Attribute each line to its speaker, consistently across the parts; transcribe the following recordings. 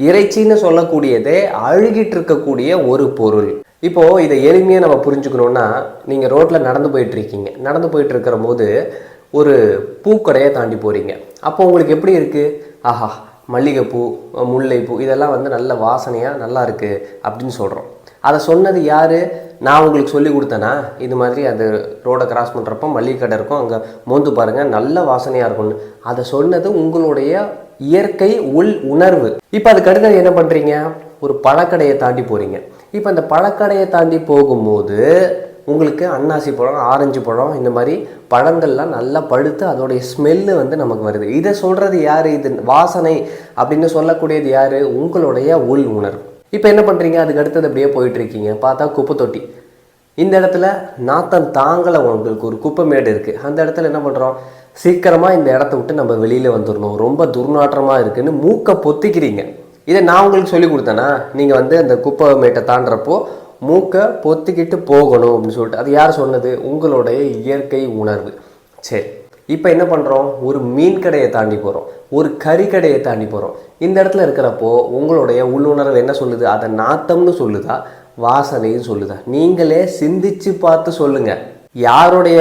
Speaker 1: இறைச்சின்னு சொல்லக்கூடியதே அழுகிட்டு இருக்கக்கூடிய ஒரு பொருள். இப்போ இதை எளிமையாக நம்ம புரிஞ்சுக்கணும்னா நீங்கள் ரோட்டில் நடந்து போயிட்டு இருக்கீங்க நடந்து போயிட்டு இருக்கிற போது ஒரு பூக்கடையை தாண்டி போகிறீங்க அப்போ உங்களுக்கு எப்படி இருக்குது ஆஹா மல்லிகைப்பூ முல்லைப்பூ இதெல்லாம் வந்து நல்ல வாசனையாக நல்லா இருக்குது அப்படின்னு சொல்கிறோம் அதை சொன்னது யார்? நான் உங்களுக்கு சொல்லி கொடுத்தேனா? இது மாதிரி அது ரோடை கிராஸ் பண்ணுறப்போ மல்லிகை கடை இருக்கும். அங்கே மோந்து பாருங்கள் நல்ல வாசனையாக இருக்கும்னு. அதை சொன்னது உங்களுடைய இயற்கை உள் உணர்வு. இப்போ அதுக்கு அடுத்தது என்ன பண்ணுறீங்க ஒரு பழக்கடையை தாண்டி போகிறீங்க இப்போ அந்த பழக்கடையை தாண்டி போகும்போது உங்களுக்கு அன்னாசி பழம் ஆரஞ்சு பழம் இந்த மாதிரி பழங்கள்லாம் நல்லா பழுத்து அதோடைய ஸ்மெல்லு வந்து நமக்கு வருது. இதை சொல்கிறது யார்? இது வாசனை அப்படின்னு சொல்லக்கூடியது யார்? உங்களுடைய உள் உணர்வு. இப்போ என்ன பண்ணுறீங்க அதுக்கு அடுத்தது அப்படியே போயிட்டுருக்கீங்க பார்த்தா குப்பை தொட்டி. இந்த இடத்துல நாத்தம் தாங்கலை உங்களுக்கு ஒரு குப்பை மேடு இருக்குது அந்த இடத்துல என்ன பண்ணுறோம் சீக்கிரமாக இந்த இடத்த விட்டு நம்ம வெளியில் வந்துடணும் ரொம்ப துர்நாற்றமாக இருக்குதுன்னு மூக்கை பொத்திக்கிறீங்க. இதை நான் உங்களுக்கு சொல்லி கொடுத்தேன்னா நீங்கள் வந்து அந்த குப்பை மேட்டை தாண்டுறப்போ மூக்கை பொத்திக்கிட்டு போகணும் அப்படின்னு சொல்லிட்டு. அது யார் சொன்னது? உங்களுடைய இயற்கை உணர்வு. சரி. இப்போ என்ன பண்ணுறோம் ஒரு மீன் கடையை தாண்டி போகிறோம் ஒரு கறி கடையை தாண்டி போகிறோம் இந்த இடத்துல இருக்கிறப்போ உங்களுடைய உள்ளுணர்வு என்ன சொல்லுது? அதை நாத்தம்னு சொல்லுதா? வாசனைன்னு சொல்லுதா? நீங்களே சிந்திச்சு பார்த்து சொல்லுங்கள் யாருடைய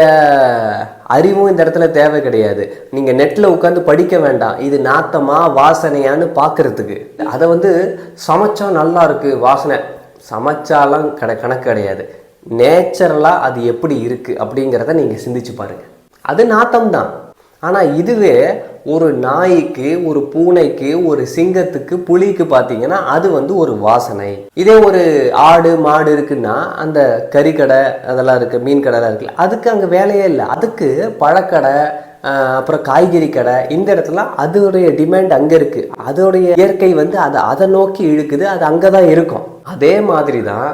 Speaker 1: அறிவும் இந்த இடத்துல தேவை கிடையாது. நீங்கள் நெட்டில் உட்காந்து படிக்க வேண்டாம். இது நாத்தமாக வாசனையான்னு பார்க்குறதுக்கு. அதை வந்து சமைச்சா நல்லா இருக்குது வாசனை. சமைச்சாலாம் கட கணக்கு கிடையாது. நேச்சுரலாக அது எப்படி இருக்குது அப்படிங்கிறத நீங்கள் சிந்திச்சு பாருங்கள் அது நாத்தம் தான். ஆனால் இதுவே ஒரு நாய்க்கு ஒரு பூனைக்கு ஒரு சிங்கத்துக்கு புலிக்கு பார்த்தீங்கன்னா அது வந்து ஒரு வாசனை. இதே ஒரு ஆடு மாடு இருக்குன்னா அந்த கறிக்கடை அதெல்லாம் இருக்குது மீன் கடைலாம் இருக்குல்ல அதுக்கு அங்கே வேலையே இல்லை. அதுக்கு பழக்கடை அப்புறம் காய்கறி கடை இந்த இடத்துல அதோடைய டிமாண்ட் அங்கே இருக்குது அதோடைய இயற்கை வந்து அதை அதை நோக்கி இழுக்குது. அது அங்கே தான் இருக்கும். அதே மாதிரி தான்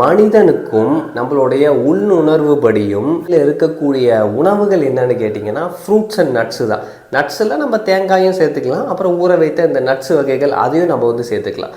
Speaker 1: மனிதனுக்கும் நம்மளுடைய உள்ளுணர்வு படியும் இருக்கக்கூடிய உணவுகள் என்னன்னு கேட்டிங்கன்னா ஃப்ரூட்ஸ் அண்ட் நட்ஸு தான். நட்ஸில் நம்ம தேங்காயும் சேர்த்துக்கலாம் அப்புறம் ஊற வைத்த இந்த நட்ஸ் வகைகள் அதையும் நம்ம வந்து சேர்த்துக்கலாம்.